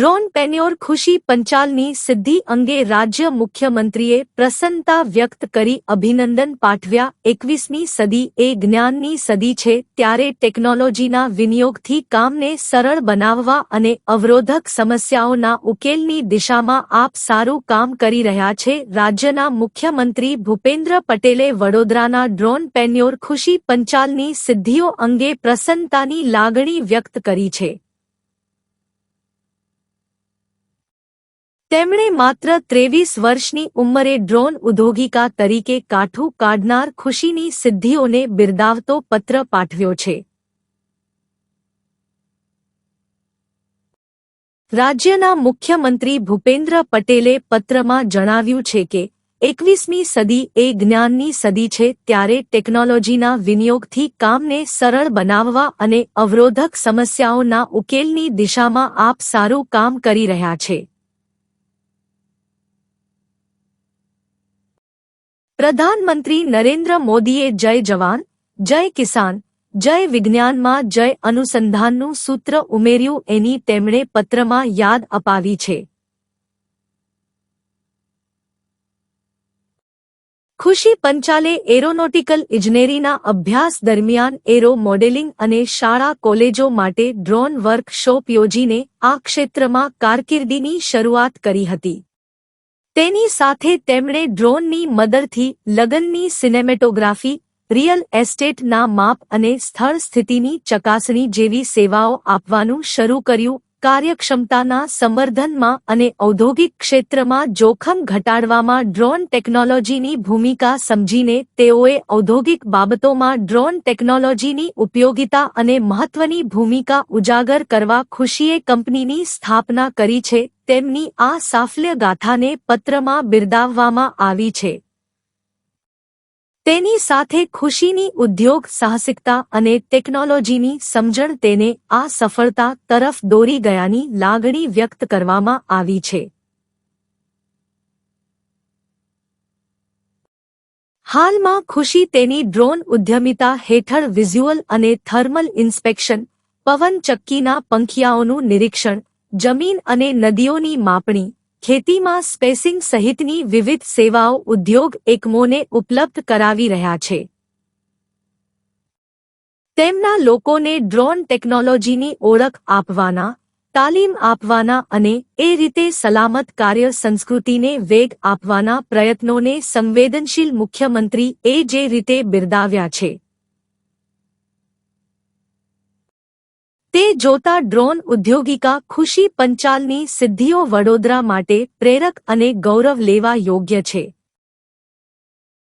Drone પેન્યોર ખુશી પંચાલની સિદ્ધિ અંગે રાજ્ય મુખ્યમંત્રીએ પ્રસન્નતા વ્યક્ત કરી અભિનંદન પાઠવ્યા. એકવીસમી સદી એ જ્ઞાનની સદી છે ત્યારે ટેકનોલોજીના વિનિયોગથી કામને સરળ બનાવવા અને અવરોધક સમસ્યાઓના ઉકેલની દિશામાં આપ સારું કામ કરી રહ્યા છે. રાજ્યના મુખ્યમંત્રી ભૂપેન્દ્ર પટેલે વડોદરાના ડ્રોન પેન્યોર ખુશી પંચાલની સિદ્ધિઓ અંગે પ્રસન્નતાની લાગણી વ્યક્ત કરી છે. તેમણે માત્ર ત્રેવીસ વર્ષની ઉંમરે ડ્રોન ઉદ્યોગિકા તરીકે કાઠું કાઢનાર ખુશીની સિદ્ધિઓને બિરદાવતો પત્ર પાઠવ્યો છે. રાજ્યના મુખ્યમંત્રી ભૂપેન્દ્ર પટેલે પત્રમાં જણાવ્યું છે કે, એકવીસમી સદી એ જ્ઞાનની સદી છે ત્યારે ટેકનોલોજીના વિનિયોગથી કામને સરળ બનાવવા અને અવરોધક સમસ્યાઓના ઉકેલની દિશામાં આપ સારું કામ કરી રહ્યા છે. પ્રધાનમંત્રી નરેન્દ્ર મોદીએ જય જવાન, જય કિસાન, જય વિજ્ઞાનમાં જય અનુસંધાનનું સૂત્ર ઉમેર્યું એની તેમણે પત્રમાં યાદ અપાવી છે. ખુશી પંચાલે એરોનોટિકલ ઇજનેરીના અભ્યાસ દરમિયાન એરો મોડેલિંગ અને શાળા કોલેજો માટે ડ્રોન વર્કશોપ યોજીને આ ક્ષેત્રમાં કારકિર્દીની શરૂઆત કરી હતી. તેની સાથે તેમણે ડ્રોનની મદદથી લગનની સિનેમેટોગ્રાફી, રિયલ એસ્ટેટના માપ અને સ્થળ સ્થિતિની ચકાસણી જેવી સેવાઓ આપવાનું શરૂ કર્યું. કાર્યક્ષમતાના સંવર્ધનમાં અને ઔદ્યોગિક ક્ષેત્રમાં જોખમ ઘટાડવામાં ડ્રોન ટેકનોલોજીની ભૂમિકા સમજીને તેઓએ ઔદ્યોગિક બાબતોમાં ડ્રોન ટેકનોલોજીની ઉપયોગિતા અને મહત્વની ભૂમિકા ઉજાગર કરવા ખુશીએ કંપનીની સ્થાપના કરી છે. તેમની આ સાફલ્ય ગાથાને પત્રમાં બિરદાવવામાં આવી છે. તેની સાથે ખુશીની ઉદ્યોગ સાહસિકતા અને ટેકનોલોજીની સમજણ તેને આ સફળતા તરફ દોરી ગયાની લાગણી વ્યક્ત કરવામાં આવી છે. હાલમાં ખુશી તેની ડ્રોન ઉદ્યમિતા હેઠળ વિઝ્યુઅલ અને થર્મલ ઇન્સ્પેક્શન પવન ચક્કીના પંખિયાઓનું નિરીક્ષણ જમીન અને નદીઓની માપણી, ખેતીમાં સ્પેસિંગ સહિતની વિવિધ સેવાઓ ઉદ્યોગ એકમોને ઉપલબ્ધ કરાવી રહ્યા છે. તેમના લોકોને ડ્રોન ટેકનોલોજીની ઓળખ આપવાના, તાલીમ આપવાના અને એ રીતે સલામત કાર્ય સંસ્કૃતિને વેગ આપવાના પ્રયત્નોને સંવેદનશીલ મુખ્યમંત્રી એ જે રીતે બિરદાવ્યા છે. તે જોતા ડ્રોન ઉદ્યોગિકા ખુશી પંચાલની સિદ્ધિઓ વડોદરા માટે પ્રેરક અને ગૌરવ લેવા યોગ્ય છે.